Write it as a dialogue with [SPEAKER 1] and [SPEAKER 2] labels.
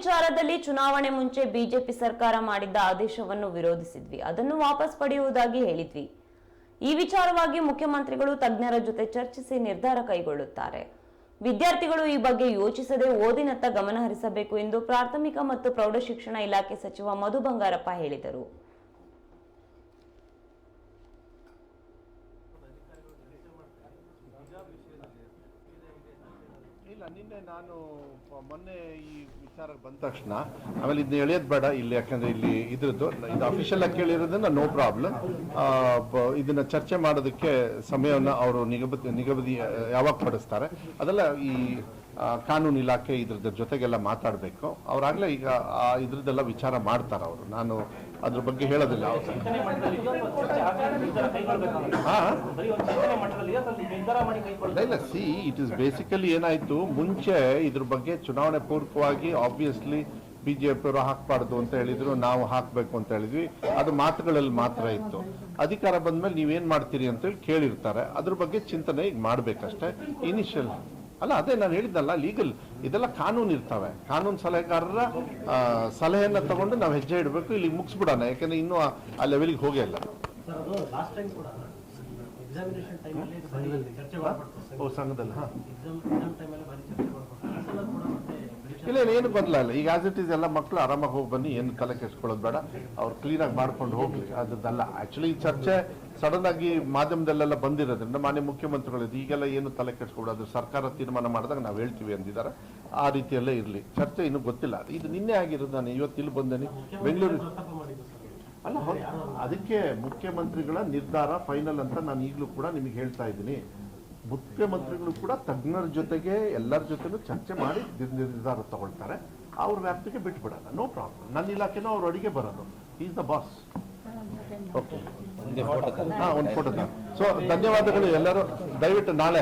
[SPEAKER 1] ವಿಚಾರದಲ್ಲಿ ಚುನಾವಣೆ ಮುಂಚೆ ಬಿಜೆಪಿ ಸರ್ಕಾರ ಮಾಡಿದ್ದ ಆದೇಶವನ್ನು ವಿರೋಧಿಸಿದ್ವಿ. ಅದನ್ನು ವಾಪಸ್ ಪಡೆಯುವುದಾಗಿ ಹೇಳಿದ್ವಿ. ಈ ವಿಚಾರವಾಗಿ ಮುಖ್ಯಮಂತ್ರಿಗಳು ತಜ್ಞರ ಜೊತೆ ಚರ್ಚಿಸಿ ನಿರ್ಧಾರ ಕೈಗೊಳ್ಳುತ್ತಾರೆ. ವಿದ್ಯಾರ್ಥಿಗಳು ಈ ಬಗ್ಗೆ ಯೋಚಿಸದೆ ಓದಿನತ್ತ ಗಮನ ಹರಿಸಬೇಕು ಎಂದು ಪ್ರಾಥಮಿಕ ಮತ್ತು ಪ್ರೌಢಶಿಕ್ಷಣ ಇಲಾಖೆ ಸಚಿವ ಮಧು ಬಂಗಾರಪ್ಪ ಹೇಳಿದರು.
[SPEAKER 2] ಇಲ್ಲ, ನಿನ್ನೆ ನಾನು ಮೊನ್ನೆ ಈ ವಿಚಾರಕ್ಕೆ ಬಂದ ತಕ್ಷಣ, ಆಮೇಲೆ ಇದನ್ನ ಎಳೆಯೋದು ಬೇಡ ಇಲ್ಲಿ, ಯಾಕಂದ್ರೆ ಇಲ್ಲಿ ಇದ್ರದ್ದು ಇದು ಅಫಿಷಿಯಲ್ ಆಗಿ ಕೇಳಿರೋದನ್ನ ನೋ ಪ್ರಾಬ್ಲಮ್ ಇದನ್ನ ಚರ್ಚೆ ಮಾಡೋದಕ್ಕೆ ಸಮಯವನ್ನು ಅವರು ನಿಗದಿ ನಿಗದಿ ಯಾವಾಗ ಪಡಿಸ್ತಾರೆ ಅದೆಲ್ಲ ಈ ಕಾನೂನು ಇಲಾಖೆ ಇದ್ರದ್ದು ಜೊತೆಗೆಲ್ಲ ಮಾತಾಡಬೇಕು. ಅವರಾಗಲೇ ಈಗ ಇದ್ರದ್ದೆಲ್ಲ ವಿಚಾರ ಮಾಡ್ತಾರೆ ಅವರು. ನಾನು ಅದ್ರ ಬಗ್ಗೆ ಹೇಳೋದಿಲ್ಲ. ಇಲ್ಲ ಸಿ ಇಟ್ ಇಸ್ ಬೇಸಿಕಲಿ ಏನಾಯ್ತು? ಮುಂಚೆ ಇದ್ರ ಬಗ್ಗೆ ಚುನಾವಣೆ ಪೂರ್ವಕವಾಗಿ ಆಬ್ವಿಯಸ್ಲಿ ಬಿಜೆಪಿ ಅವರು ಹಾಕ್ಬಾರ್ದು ಅಂತ ಹೇಳಿದ್ರು, ನಾವು ಹಾಕ್ಬೇಕು ಅಂತ ಹೇಳಿದ್ವಿ. ಅದು ಮಾತುಗಳಲ್ಲಿ ಮಾತ್ರ ಇತ್ತು. ಅಧಿಕಾರ ಬಂದ್ಮೇಲೆ ನೀವೇನ್ ಮಾಡ್ತೀರಿ ಅಂತ ಹೇಳಿ ಕೇಳಿರ್ತಾರೆ. ಅದ್ರ ಬಗ್ಗೆ ಚಿಂತನೆ ಈಗ ಮಾಡ್ಬೇಕಷ್ಟೇ. ಇನಿಷಿಯಲ್ ಅಲ್ಲ ಅದೇ ನಾನು ಹೇಳಿದ್ದಲ್ಲ ಲೀಗಲ್ ಇದೆಲ್ಲ ಕಾನೂನು ಇರ್ತವೆ. ಕಾನೂನು ಸಲಹೆಗಾರರ ಸಲಹೆಯನ್ನು ತಗೊಂಡು ನಾವು ಹೆಜ್ಜೆ ಇಡಬೇಕು ಇಲ್ಲಿ ಮುಗಿಸ್ಬಿಡೋಣ. ಯಾಕಂದ್ರೆ ಇನ್ನೂ ಆ- ಲೆವೆಲ್ಗೆ ಹೋಗೇ ಇಲ್ಲ. ಓ ಸಂಘದಲ್ಲಿ ಹಾ. ಇಲ್ಲ ಇಲ್ಲ, ಏನು ಬದಲ ಈಗ ಆಸ್ ಇಟ್ ಈಸ್ ಎಲ್ಲ ಮಕ್ಕಳು ಆರಾಮಾಗಿ ಹೋಗಿ ಬನ್ನಿ ಏನು ತಲೆ ಕೆಡ್ಸ್ಕೊಳ್ಳೋದು ಬೇಡ. ಅವ್ರು ಕ್ಲೀನಾಗಿ ಮಾಡ್ಕೊಂಡು ಹೋಗ್ಲಿ. ಅದದ್ದಲ್ಲ ಆ್ಯಕ್ಚುಲಿ ಚರ್ಚೆ ಸಡನ್ ಆಗಿ ಮಾಧ್ಯಮದಲ್ಲೆಲ್ಲ ಬಂದಿರೋದ್ರಿಂದ ಮಾನ್ಯ ಮುಖ್ಯಮಂತ್ರಿಗಳಿದ್ದು ಈಗೆಲ್ಲ ಏನು ತಲೆ ಕೆಡ್ಸ್ಕೊಡೋದು ಸರ್ಕಾರ ತೀರ್ಮಾನ ಮಾಡಿದಾಗ ನಾವು ಹೇಳ್ತೀವಿ ಅಂದಿದ್ದಾರೆ. ಆ ರೀತಿಯಲ್ಲೇ ಇರಲಿ. ಚರ್ಚೆ ಇನ್ನೂ ಗೊತ್ತಿಲ್ಲ. ಇದು ನಿನ್ನೆ ಆಗಿರೋದು ನಾನು ಇವತ್ತು ಇಲ್ಲಿ ಬಂದೇನೆ. ಬೆಂಗಳೂರು ಅಲ್ಲ ಅದಕ್ಕೆ ಮುಖ್ಯಮಂತ್ರಿಗಳ ನಿರ್ಧಾರ ಫೈನಲ್ ಅಂತ ನಾನು ಈಗಲೂ ಕೂಡ ನಿಮಗೆ ಹೇಳ್ತಾ ಇದ್ದೀನಿ. ಮುಖ್ಯಮಂತ್ರಿಗಳು ಕೂಡ ತಜ್ಞರ ಜೊತೆಗೆ ಎಲ್ಲರ ಜೊತೆನೂ ಚರ್ಚೆ ಮಾಡಿ ನಿರ್- ನಿರ್ಧಾರ ತಗೊಳ್ತಾರೆ. ಅವ್ರ ವ್ಯಾಪ್ತಿಗೆ ಬಿಟ್ಬಿಡಲ್ಲ. ನೋ ಪ್ರಾಬ್ಲಮ್ ನನ್ನ ಇಲಾಖೆನೂ ಅವ್ರ ಅಡಿಗೆ ಬರೋದು. ಈಸ್ ದ ಬಾಸ್ ಓಕೆ ಹಾ ಒಂದು ಫೋಟೋ ಸೊ ಧನ್ಯವಾದಗಳು ಎಲ್ಲರೂ. ದಯವಿಟ್ಟು ನಾಳೆ.